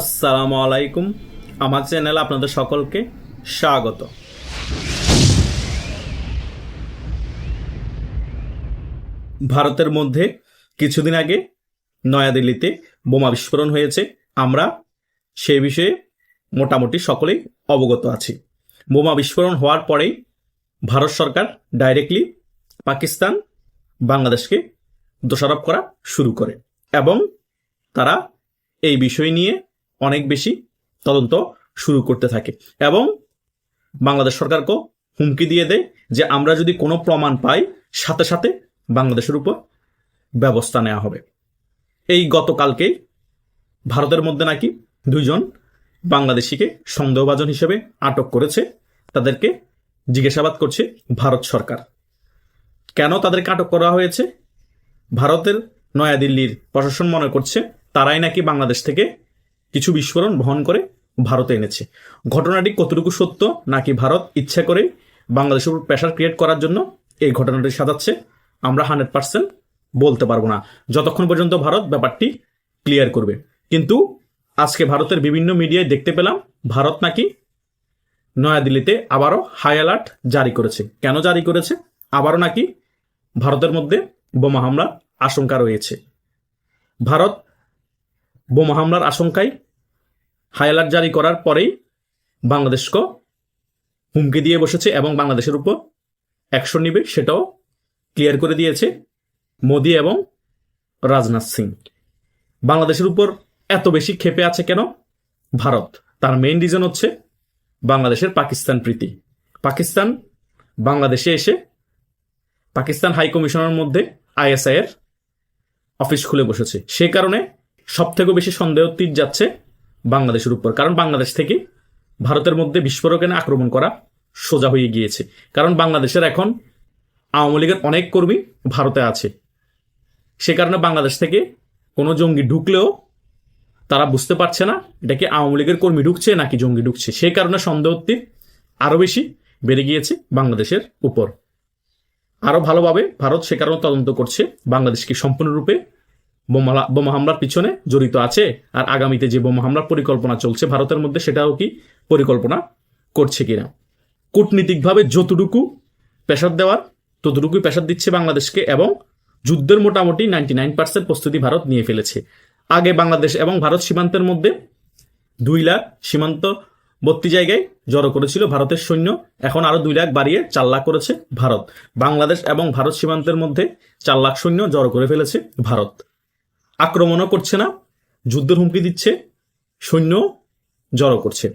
আসসালামু আলাইকুম। আমার চ্যানেলে আপনাদের সকলকে স্বাগত। ভারতের মধ্যে কিছুদিন আগে নয়াদিল্লিতে বোমা বিস্ফোরণ হয়েছে। আমরা সেই বিষয়ে মোটামুটি সকলেই অবগত আছি। বোমা বিস্ফোরণ হওয়ার পরেই ভারত সরকার ডাইরেক্টলি পাকিস্তান বাংলাদেশকে দোষারোপ করা শুরু করে এবং তারা এই বিষয় নিয়ে অনেক বেশি তদন্ত শুরু করতে থাকে এবং বাংলাদেশ সরকারকেও হুমকি দিয়ে দেয় যে আমরা যদি কোনো প্রমাণ পাই, সাথে সাথে বাংলাদেশের উপর ব্যবস্থা নেওয়া হবে। এই গতকালকেই ভারতের মধ্যে নাকি দুইজন বাংলাদেশিকে সন্দেহভাজন হিসেবে আটক করেছে। তাদেরকে জিজ্ঞাসাবাদ করছে ভারত সরকার। কেন তাদেরকে আটক করা হয়েছে? ভারতের নয়াদিল্লির প্রশাসন মনে করছে তারাই নাকি বাংলাদেশ থেকে কিছু বিস্ফোরণ বহন করে ভারতে এনেছে। ঘটনাটি কতটুকু সত্য নাকি ভারত ইচ্ছা করে বাংলাদেশের উপর প্রেশার ক্রিয়েট করার জন্য এই ঘটনাটি সাজাচ্ছে, আমরা হান্ড্রেড পার্সেন্ট বলতে পারব না। যতক্ষণ পর্যন্ত ভারত ব্যাপারটি ক্লিয়ার করবে। কিন্তু আজকে ভারতের বিভিন্ন মিডিয়ায় দেখতে পেলাম, ভারত নাকি নয়াদিল্লিতে আবারও হাই অ্যালার্ট জারি করেছে। কেন জারি করেছে? আবারও নাকি ভারতের মধ্যে বোমা হামলার আশঙ্কা রয়েছে। ভারত বোমা হামলার আশঙ্কায় হাই অ্যালার্ট জারি করার পরেই বাংলাদেশকে হুমকি দিয়ে বসেছে এবং বাংলাদেশের উপর অ্যাকশন নিবে সেটাও ক্লিয়ার করে দিয়েছে মোদি এবং রাজনাথ সিং। বাংলাদেশের উপর এত বেশি ক্ষেপে আছে কেন? ভারত, তার মেইন রিজন হচ্ছে বাংলাদেশের পাকিস্তান প্রীতি। পাকিস্তান বাংলাদেশে এসে পাকিস্তান হাই কমিশনের মধ্যে আইএসআই এর অফিস খুলে বসেছে। সে কারণে সব থেকে বেশি সন্দেহ তীর যাচ্ছে বাংলাদেশের উপর। কারণ বাংলাদেশ থেকে ভারতের মধ্যে বিস্ফোরক এনে আক্রমণ করা সোজা হয়ে গিয়েছে। কারণ বাংলাদেশের এখন আওয়ামী লীগের অনেক কর্মী ভারতে আছে। সে কারণে বাংলাদেশ থেকে কোনো জঙ্গি ঢুকলেও তারা বুঝতে পারছে না এটা কি আওয়ামী লীগের কর্মী ঢুকছে নাকি জঙ্গি ঢুকছে। সেই কারণে সন্দেহ তীর আরও বেশি বেড়ে গিয়েছে বাংলাদেশের উপর। আরও ভালোভাবে ভারত সে কারণে তদন্ত করছে। বাংলাদেশ কি সম্পূর্ণরূপে বোমা বোমা হামলার পিছনে জড়িত আছে। আর আগামীতে যে বোমা হামলার পরিকল্পনা চলছে, ভারতের মধ্যে সেটাও কি পরিকল্পনা করছে কিনা? কূটনীতিকভাবে যতটুকু প্রেশার দেওয়ার, ততটুকুই প্রেশার দিচ্ছে বাংলাদেশকে এবং যুদ্ধের মোটামুটি নাইনটি নাইন পার্সেন্ট প্রস্তুতি ভারত নিয়ে ফেলেছে। আগে বাংলাদেশ এবং ভারত সীমান্তের মধ্যে দুই লাখ সীমান্তবর্তী জায়গায় জড়ো করেছিল ভারতের সৈন্য। এখন আরও দুই লাখ বাড়িয়ে চার লাখ করেছে ভারত। বাংলাদেশ এবং ভারত সীমান্তের মধ্যে চার লাখ সৈন্য জড়ো করে ফেলেছে ভারত। আক্রমণও করছে না, যুদ্ধের হুমকি দিচ্ছে, সৈন্য জড়ো করছে।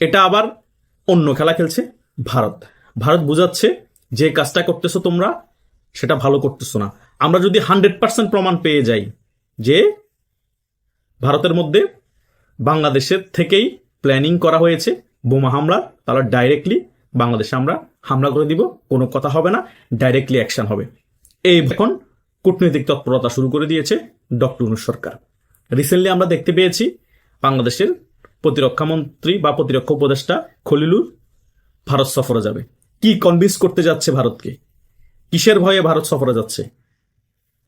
এটা আবার অন্য খেলা খেলছে ভারত। ভারত বোঝাচ্ছে, যে কাজটা করতেছো তোমরা, সেটা ভালো করতেছো না। আমরা যদি হান্ড্রেড পার্সেন্ট প্রমাণ পেয়ে যাই যে ভারতের মধ্যে বাংলাদেশের থেকেই প্ল্যানিং করা হয়েছে, বোমা হামলা, তাহলে ডাইরেক্টলি বাংলাদেশে আমরা হামলা করে দিব, কোনো কথা হবে না ডাইরেক্টলি অ্যাকশন হবে। এই এখন কূটনৈতিক তৎপরতা শুরু করে দিয়েছে। ডক্টর ইউনূস সরকার। রিসেন্টলি আমরা দেখতে পেয়েছি বাংলাদেশের প্রতিরক্ষা মন্ত্রী বা প্রতিরক্ষা উপদেষ্টা খলিলুর ভারত সফরে যাবে। কি কনভিন্স করতে যাচ্ছে ভারতকে? কিসের ভয়ে ভারত সফরে যাচ্ছে?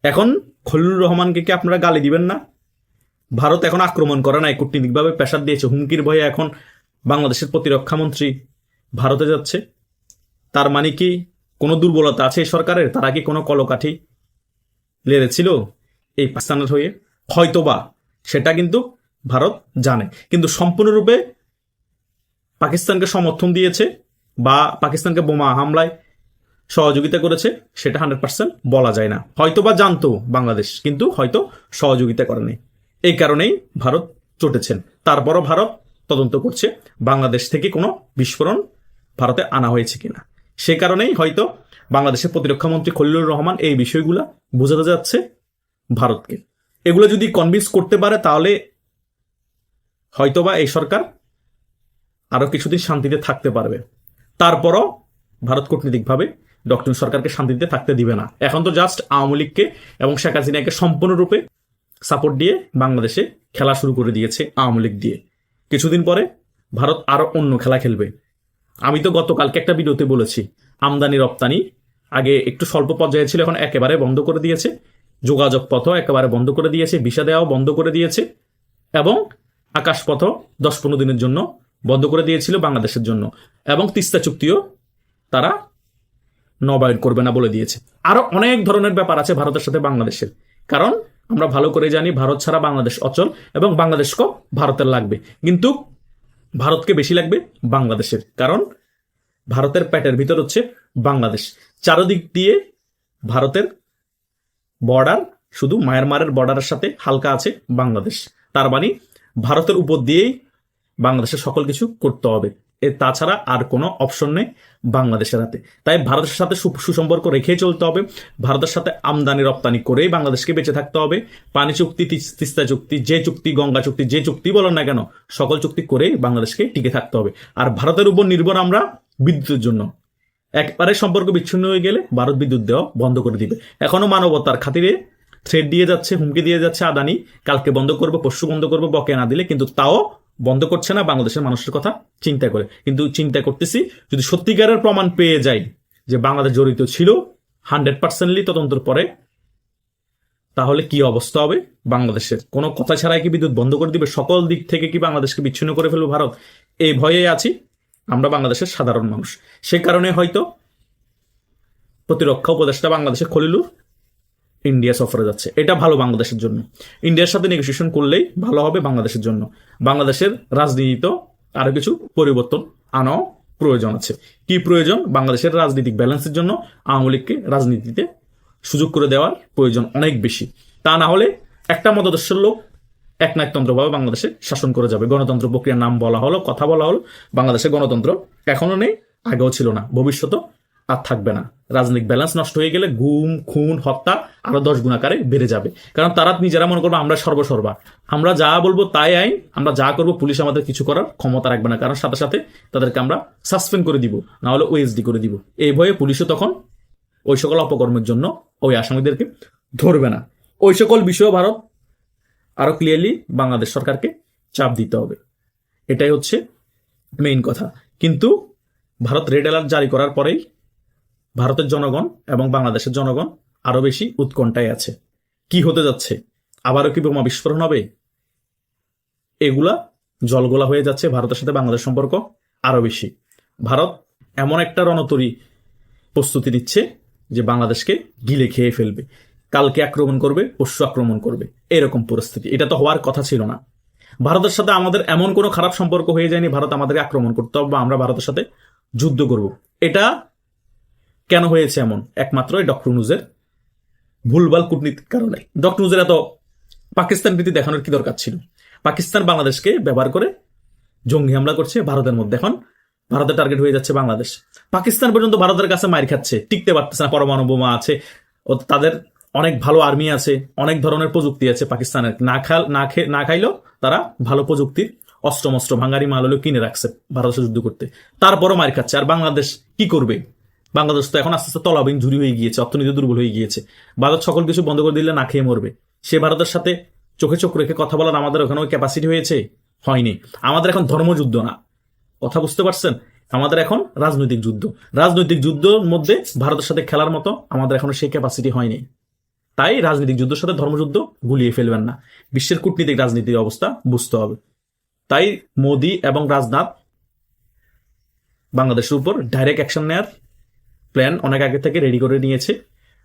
এখন খলিলুর রহমানকে কি আপনারা গালি দিবেন না? ভারত এখন আক্রমণ করে নাই, কূটনীতিকভাবে প্রেশার দিয়েছে। হুমকির ভয়ে এখন বাংলাদেশের প্রতিরক্ষা মন্ত্রী ভারতে যাচ্ছে। তার মানে কি কোনো দুর্বলতা আছে সরকারের? তারা কি কোনো কলকাঠি লেড়েছিল? এই পাকিস্তানের হয়ে হয়তোবা সেটা কিন্তু ভারত জানে। কিন্তু সম্পূর্ণরূপে পাকিস্তানকে সমর্থন দিয়েছে বা পাকিস্তানকে বোমা হামলায় সহযোগিতা করেছে, সেটা হান্ড্রেড পার্সেন্ট বলা যায় না। হয়তো বা জানতো বাংলাদেশ, কিন্তু হয়তো সহযোগিতা করেনি। এই কারণেই ভারত চটেছেন। তারপরও ভারত তদন্ত করছে, বাংলাদেশ থেকে কোনো বিস্ফোরণ ভারতে আনা হয়েছে কিনা। সে কারণেই হয়তো বাংলাদেশের প্রতিরক্ষা মন্ত্রী খলিলুর রহমান এই বিষয়গুলো বোঝাতে যাচ্ছে। ভারতকে। এগুলো যদি কনভিন্স করতে পারে, তাহলে হয়তোবা এই সরকার আরও কিছুদিন শান্তিতে থাকতে পারবে। তারপরও ভারত কূটনীতিকভাবে ডক্টর সরকারকে শান্তিতে থাকতে দিবে না। এখন তো জাস্ট আওয়ামী লীগকে এবং শেখ হাসিনাকে সম্পূর্ণরূপে সাপোর্ট দিয়ে বাংলাদেশে খেলা শুরু করে দিয়েছে আওয়ামী লীগ দিয়ে। কিছুদিন পরে ভারত আরও অন্য খেলা খেলবে। আমি তো গতকালকে একটা ভিডিওতে বলেছি আমদানি রপ্তানি আগে একটু স্বল্প পর্যায়ে ছিল, এখন একেবারে বন্ধ করে দিয়েছে। যোগাযোগ পথও একেবারে বন্ধ করে দিয়েছে ভিসা দেওয়াও বন্ধ করে দিয়েছে, এবং আকাশপথ দশ পনেরো দিনের জন্য বন্ধ করে দিয়েছিল বাংলাদেশের জন্য, এবং তিস্তা চুক্তিও তারা নবায়ন করবে না বলে দিয়েছে। আরও অনেক ধরনের ব্যাপার আছে ভারতের সাথে বাংলাদেশের। কারণ আমরা ভালো করে জানি ভারত ছাড়া বাংলাদেশ অচল এবং বাংলাদেশকেও ভারতের লাগবে। কিন্তু ভারতকে বেশি লাগবে বাংলাদেশের। কারণ ভারতের প্যাটের ভিতর হচ্ছে বাংলাদেশ। চারদিক দিয়ে ভারতের বর্ডার, শুধু মায়ানমারের বর্ডারের সাথে হালকা আছে বাংলাদেশ। তার মানে ভারতের উপর দিয়েই বাংলাদেশের সকল কিছু করতে হবে। এ তাছাড়া আর কোনো অপশন নেই বাংলাদেশের হাতে। তাই ভারতের সাথে সুসম্পর্ক রেখেই চলতে হবে। ভারতের সাথে আমদানি, রপ্তানি করেই বাংলাদেশকে বেঁচে থাকতে হবে। পানি চুক্তি তিস্তা চুক্তি, যে চুক্তি, গঙ্গা চুক্তি, যে চুক্তি বলেন না কেন, সকল চুক্তি করেই বাংলাদেশকে টিকে থাকতে হবে। আর ভারতের উপর নির্ভর আমরা বিদ্যুতের জন্য। একবারে সম্পর্ক বিচ্ছিন্ন হয়ে গেলে ভারত বিদ্যুৎ দেওয়া বন্ধ করে দিবে। এখনও মানবতার খাতিরে থ্রেড দিয়ে যাচ্ছে, হুমকি দিয়ে যাচ্ছে আদানি। কালকে বন্ধ করব, পরশু বন্ধ করব, বকে না দিলে, কিন্তু তাও বন্ধ করছে না বাংলাদেশের মানুষের কথা চিন্তা করে। কিন্তু চিন্তা করতেছি, যদি সত্যিকারের প্রমাণ পেয়ে যাই যে বাংলাদেশ জড়িত ছিল হান্ড্রেড পার্সেন্টলি তদন্তর পরে, তাহলে কি অবস্থা হবে বাংলাদেশের? কোনো কথা ছাড়াই কি বিদ্যুৎ বন্ধ করে দিবে? সকল দিক থেকে কি বাংলাদেশকে বিচ্ছিন্ন করে ফেলবে ভারত? এই ভয়ে আছি। আমরা বাংলাদেশের সাধারণ মানুষ। সে কারণে হয়তো প্রতিরক্ষা উপদেষ্টা বাংলাদেশে খলিলুর ইন্ডিয়া সফরে যাচ্ছে। এটা ভালো বাংলাদেশের জন্য। ইন্ডিয়ার সাথে নেগোসিয়েশন করলেই ভালো হবে বাংলাদেশের জন্য। বাংলাদেশের রাজনীতিতে আরও কিছু পরিবর্তন আনাও প্রয়োজন আছে। কি প্রয়োজন? বাংলাদেশের রাজনৈতিক ব্যালেন্সের জন্য আওয়ামী লীগকে রাজনীতিতে সুযোগ করে দেওয়ার প্রয়োজন অনেক বেশি। তা না হলে একটা মতাদর্শের লোক একনায়কতন্ত্রভাবে বাংলাদেশে শাসন করে যাবে। গণতন্ত্র প্রক্রিয়ার নাম বলা হলো, কথা বলা হলো, বাংলাদেশে গণতন্ত্র এখনও নেই, আগেও ছিল না ভবিষ্যতেও আর থাকবে না। রাজনৈতিক ব্যালেন্স নষ্ট হয়ে গেলে গুম, খুন, হত্যা আরও দশ গুণাকারে বেড়ে যাবে। কারণ তারা নিজেরা মনে করবে আমরা সর্বসর্বা। আমরা যা বলব তাই আইন, আমরা যা করব পুলিশ আমাদের কিছু করার ক্ষমতা রাখবে না। কারণ সাথে সাথে তাদেরকে আমরা সাসপেন্ড করে দিব না হলে ওএসডি করে দিব। এই ভয়ে পুলিশও তখন ওই সকল অপকর্মের জন্য ওই আসামিদেরকে ধরবে না। ওই সকল বিষয় ভারত আরও ক্লিয়ারলি বাংলাদেশ সরকারকে চাপ দিতে হবে। এটাই হচ্ছে মেইন কথা। কিন্তু ভারত রেড অ্যালার্ট জারি করার পরেই ভারতের জনগণ এবং বাংলাদেশের জনগণ আরও বেশি উৎকণ্ঠায় আছে। কি হতে যাচ্ছে? আবারও কি বোমা বিস্ফোরণ হবে? এগুলা জলগোলা হয়ে যাচ্ছে ভারতের সাথে বাংলাদেশ সম্পর্ক আরও বেশি। ভারত এমন একটা রণতরী প্রস্তুতি নিচ্ছে যে বাংলাদেশকে গিলে খেয়ে ফেলবে। কালকে আক্রমণ করবে, পরশু আক্রমণ করবে। এরকম পরিস্থিতি। এটা তো হওয়ার কথা ছিল না। ভারতের সাথে আমাদের এমন কোনো খারাপ সম্পর্ক হয়ে যায়নি, ভারত আমাদেরকে আক্রমণ করতে হবে বা আমরা ভারতের সাথে যুদ্ধ করব। এটা কেন হয়েছে এমন? একমাত্র এই ডক্টর নুজের ভুলভাল কূটনীতির কারণে। ডক্টর নুজের এত পাকিস্তান প্রীতি দেখানোর কি দরকার ছিল? পাকিস্তান বাংলাদেশকে ব্যবহার করে জঙ্গি হামলা করছে ভারতের মধ্যে। এখন ভারতের টার্গেট হয়ে যাচ্ছে বাংলাদেশ। পাকিস্তান পর্যন্ত ভারতের কাছে মার খাচ্ছে। টিকতে পারতেছে না, পরমাণু বোমা আছে। ও তাদের অনেক ভালো আর্মি আছে, অনেক ধরনের প্রযুক্তি আছে পাকিস্তানের। না খাল, না খেয়ে না খাইলেও তারা ভালো প্রযুক্তির অস্ত্র মস্ত্র ভাঙ্গারি মাল হলেও কিনে রাখছে ভারতের যুদ্ধ করতে। তারপরও মার খাচ্ছে। আর বাংলাদেশ কি করবে? বাংলাদেশ তো এখন আস্তে আস্তে তলাবিন ঝুরি হয়ে গিয়েছে, অর্থনীতি দুর্বল হয়ে গিয়েছে। ভারত সকল কিছু বন্ধ করে দিলে না খেয়ে মরবে। সে ভারতের সাথে চোখে চোখ রেখে কথা বলার আমাদের ওখানে ওই ক্যাপাসিটি হয়েছে? হয়নি। আমাদের এখন ধর্মযুদ্ধ না। কথা বুঝতে পারছেন? আমাদের এখন রাজনৈতিক যুদ্ধ। রাজনৈতিক যুদ্ধের মধ্যে ভারতের সাথে খেলার মতো আমাদের এখনও সেই ক্যাপাসিটি হয়নি। তাই রাজনৈতিক যুদ্ধের সাথে ধর্মযুদ্ধ গুলিয়ে ফেলবেন না। বিশ্বের কূটনীতিক রাজনীতির অবস্থা বুঝতে হবে। তাই মোদি এবং রাজনাথ বাংলাদেশের উপর ডাইরেক্ট অ্যাকশন নেয়ার প্ল্যান অনেক আগে থেকে রেডি করে নিয়েছে।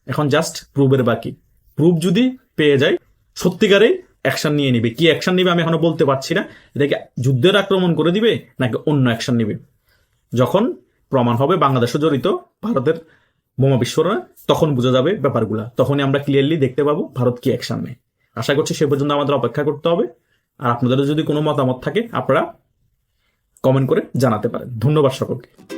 এখন জাস্ট প্রুভের বাকি। প্রুফ যদি পেয়ে যায়, সত্যিকারে অ্যাকশন নিয়ে নিবে। কি অ্যাকশন নিবে আমি এখনও বলতে পারছি না। এটাকে যুদ্ধের আক্রমণ করে দিবে নাকি অন্য অ্যাকশন নিবে? যখন প্রমাণ হবে বাংলাদেশও জড়িত, ভারতের বোমা বিস্ফোরণে তখন বোঝা যাবে ব্যাপারগুলা। তখনই আমরা ক্লিয়ারলি দেখতে পাবো ভারত কি অ্যাকশন নেয়। আশা করছি সে পর্যন্ত আমাদের অপেক্ষা করতে হবে। আর আপনাদের যদি কোনো মতামত থাকে, আপনারা কমেন্ট করে জানাতে পারেন। ধন্যবাদ সকলকে।